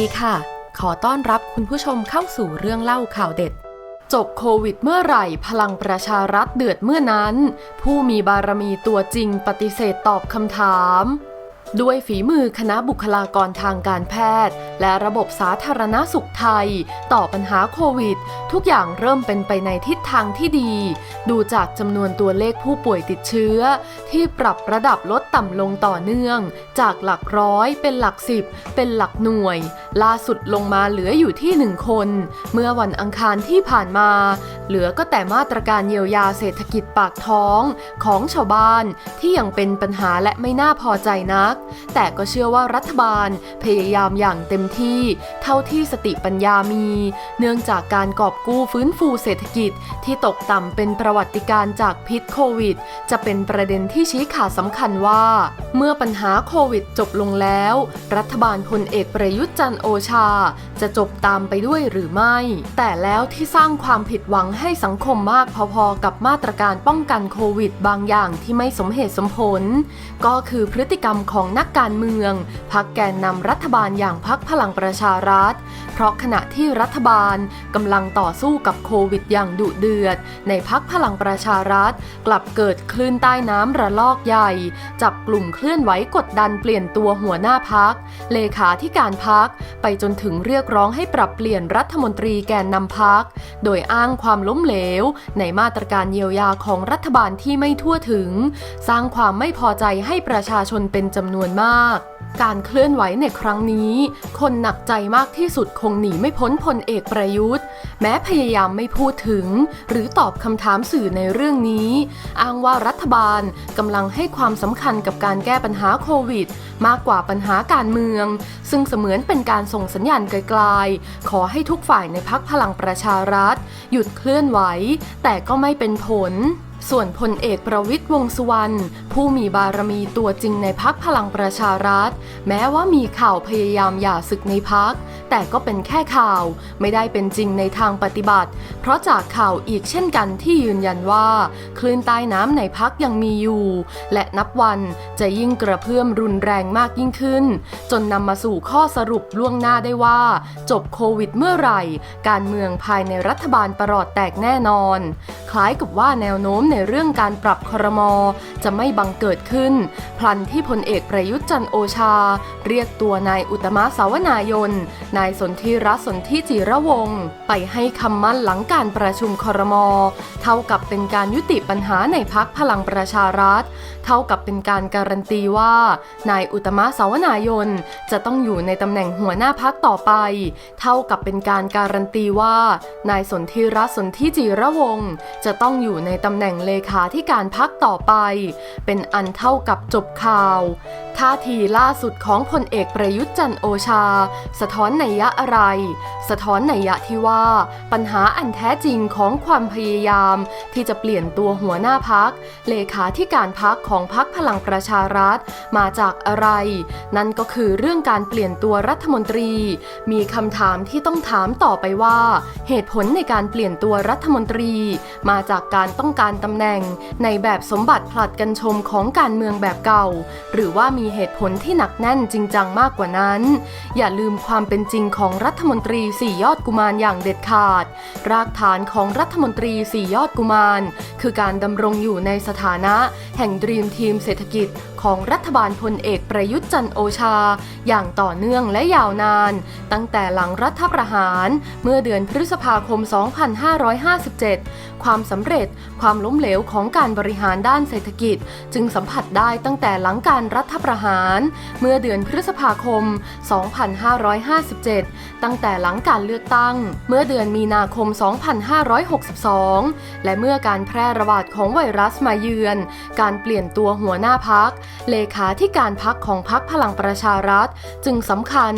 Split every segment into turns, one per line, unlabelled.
ดีค่ะ ขอต้อนรับคุณผู้ชมเข้าสู่เรื่องเล่าข่าวเด็ด จบโควิดเมื่อไหร่พลังประชารัฐเดือดเมื่อนั้น ผู้มีบารมีตัวจริงปฏิเสธตอบคำถาม ด้วยฝีมือคณะบุคลากรทางการแพทย์ และระบบสาธารณสุขไทย ต่อปัญหาโควิด ทุกอย่างเริ่มเป็นไปในทิศทางที่ดี ดูจากจำนวนตัวเลขผู้ป่วยติดเชื้อ ที่ปรับระดับลดต่ำลงต่อเนื่อง จากหลักร้อยเป็นหลักสิบ เป็นหลักหน่วยล่าสุดลงมาเหลืออยู่ที่หนึ่งคน เมื่อวันอังคารที่ผ่านมา เหลือก็แต่มาตรการเยียวยาเศรษฐกิจปากท้องของชาวบ้านที่ยังเป็นปัญหาและไม่น่าพอใจนัก แต่ก็เชื่อว่ารัฐบาลพยายามอย่างเต็มที่เท่าที่สติปัญญามี เนื่องจากการกอบกู้ฟื้นฟูเศรษฐกิจที่ตกต่ำเป็นประวัติการณ์จากพิษโควิด จะเป็นประเด็นที่ชี้ขาดสำคัญว่า เมื่อปัญหาโควิดจบลงแล้ว รัฐบาลพลเอกประยุทธ์จันทร์โอชา จะจบตามไปด้วยหรือไม่ แต่แล้วที่สร้างความผิดหวังให้สังคมมากพอๆ กับมาตรการป้องกันโควิด บางอย่างที่ไม่สมเหตุสมผล ก็คือพฤติกรรมของนักการเมือง พักแกนนำรัฐบาลอย่างพักพลังประชารัฐ เพราะขณะที่รัฐบาลกำลังต่อสู้กับโควิดอย่างดุเดือด ในพักพลังประชารัฐ กลับเกิดคลื่นใต้น้ำระลอกใหญ่ จับกลุ่มเคลื่อนไหวกดดันเปลี่ยนตัวหัวหน้าพักเลขาธิการพักไปจนถึงเรียกร้องให้ปรับเปลี่ยนรัฐมนตรีแกนนำพัก โดยอ้างความล้มเหลว ในมาตรการเยียวยาของรัฐบาลที่ไม่ทั่วถึง สร้างความไม่พอใจให้ประชาชนเป็นจำนวนมาก การเคลื่อนไหวในครั้งนี้ คนหนักใจมากที่สุดคงหนีไม่พ้นพลเอกประยุทธ์ แม้พยายามไม่พูดถึง หรือตอบคำถามสื่อในเรื่องนี้ อ้างว่ารัฐบาลกำลังให้ความสำคัญกับการแก้ปัญหาโควิด มากกว่าปัญหาการเมือง ซึ่งเสมือนเป็นการส่งสัญญาณไกลๆ ขอให้ทุกฝ่ายในพักพลังประชารัฐ หยุดเคลื่อนไหว แต่ก็ไม่เป็นผล ส่วนพลเอกประวิทย์วงษ์สุวรรณผู้มีบารมีตัวจริงในพักพลังประชารัฐ แม้ว่ามีข่าวพยายามหย่าศึกในพัก แต่ก็เป็นแค่ข่าว ไม่ได้เป็นจริงในทางปฏิบัติ เพราะจากข่าวอีกเช่นกันที่ยืนยันว่า คลื่นใต้น้ำในพักยังมีอยู่ และนับวันจะยิ่งกระเพื่อมรุนแรงมากยิ่งขึ้น จนนำมาสู่ข้อสรุปล่วงหน้าได้ว่า จบโควิดเมื่อไหร่ การเมืองภายในรัฐบาลประหลอดแตกแน่นอน คล้ายกับว่าแนวโน้มในเรื่องการปรับครมอจะไม่บังเกิดขึ้น พลันที่พลเอกประยุทธ์จันโอชา เรียกตัวนายอุตมะสาวนายน นายสนธิรัตน์สนธิจิระวงไปให้คำมั่นหลังการประชุมครมอเท่ากับเป็นการยุติปัญหาในพักพลังประชารัฐ เท่ากับเป็นการการันตีว่า นายอุตมะสาวนายน จะต้องอยู่ในตำแหน่งหัวหน้าพักต่อไป เท่ากับเป็นการการันตีว่า นายสนธิรัตน์สนธิจิระวงจะต้องอยู่ในตำแหน่งเลขาธิการพักต่อไป เป็นอันเท่ากับจบข่าวท่าทีล่าสุดของพลเอกประยุทธ์จันโอชา สะท้อนนัยยะอะไร สะท้อนนัยยะที่ว่าปัญหาอันแท้จริงของความพยายาม ที่จะเปลี่ยนตัวหัวหน้าพัก เลขาธิการพักของพักพลังประชารัฐ มาจากอะไร นั่นก็คือเรื่องการเปลี่ยนตัวรัฐมนตรี มีคำถามที่ต้องถามต่อไปว่า เหตุผลในการเปลี่ยนตัวรัฐมนตรีมาจากการต้องการตำแหน่ง ในแบบสมบัติผลัดกันชมของการเมืองแบบเก่า หรือว่ามีเหตุผลที่หนักแน่นจริงจังมากกว่านั้น อย่าลืมความเป็นจริงของรัฐมนตรีสี่ยอดกุมารอย่างเด็ดขาด รากฐานของรัฐมนตรีสี่ยอดกุมาร คือการดำรงอยู่ในสถานะ แห่งดรีมทีมเศรษฐกิจของรัฐบาลพลเอกประยุทธ์จันโอชา อย่างต่อเนื่องและยาวนาน ตั้งแต่หลังรัฐประหาร เมื่อเดือนพฤษภาคม 2557 ความสำเร็จ ความล้มเหลวของการบริหารด้านเศรษฐกิจ จึงสัมผัสได้ตั้งแต่หลังการรัฐประหาร เมื่อเดือนพฤษภาคม 2557 ตั้งแต่หลังการเลือกตั้ง เมื่อเดือนมีนาคม 2562 และเมื่อการแพร่ระบาดของไวรัสมาเยือน การเปลี่ยนตัวหัวหน้าพัก เลขาที่การพักของพักพลังประชารัฐ จึงสำคัญ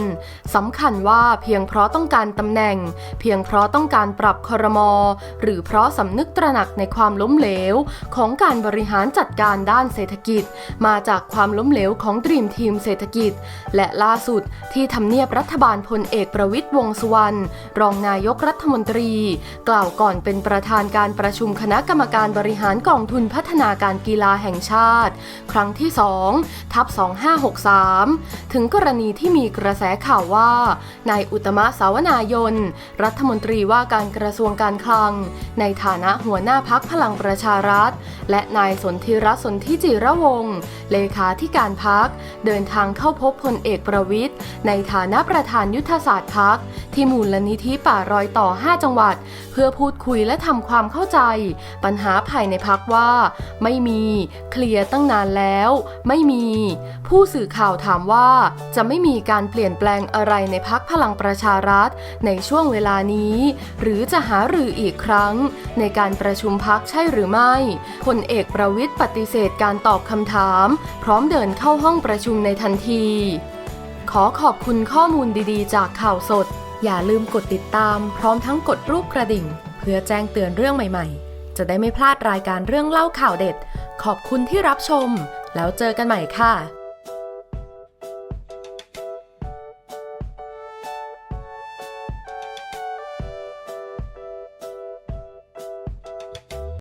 สำคัญว่าเพียงเพราะต้องการตำแหน่ง เพียงเพราะต้องการปรับคอรมอหรือเพราะสำนึกตระหนักในความล้มเหลว ของการบริหารจัดการด้านเศรษฐกิจ มาจากความล้มเหลวของดรีมทีมเศรษฐกิจ และล่าสุดที่ทำเนียบรัฐบาลพลเอกประวิตยวงษ์สุวรรณรองนายกรัฐมนตรี กล่าวก่อนเป็นประธานการประชุมคณะกรรมการบริหารกองทุนพัฒนาการกีฬาแห่งชาติ ครั้งที่2ทับ2563 ถึงกรณีที่มีกระแสข่าวว่านายอุตตมะสาวนายน รัฐมนตรีว่าการกระทรวงการคลัง ในฐานะหัวหน้าพักพลังประชารัฐ และนายสนธิรัตน์สนธิจิระวงศ์เลขาธิการพัก เดินทางเข้าพบพลเอกประวิทย์ในฐานะประธานยุทธศาสตร์พัก ที่มูลนิธิป่ารอยต่อ 5 จังหวัด เพื่อพูดคุยและทำความเข้าใจ ปัญหาภายในพักว่า ไม่มี เคลียร์ตั้งนานแล้ว ไม่มี ผู้สื่อข่าวถามว่า จะไม่มีการเปลี่ยนแปลงอะไรในพักพลังประชารัฐ ในช่วงเวลานี้ หรือจะหารืออีกครั้ง ในการการประชุมพักใช่หรือไม่พลเอกประวิทย์ปฏิเสธการตอบคำถาม พร้อมเดินเข้าห้องประชุมในทันที ขอขอบคุณข้อมูลดีๆ จากข่าวสด อย่าลืมกดติดตาม พร้อมทั้งกดรูปกระดิ่ง เพื่อแจ้งเตือนเรื่องใหม่ๆ จะได้ไม่พลาดรายการเรื่องเล่าข่าวเด็ด ขอบคุณที่รับชม แล้วเจอกันใหม่ค่ะ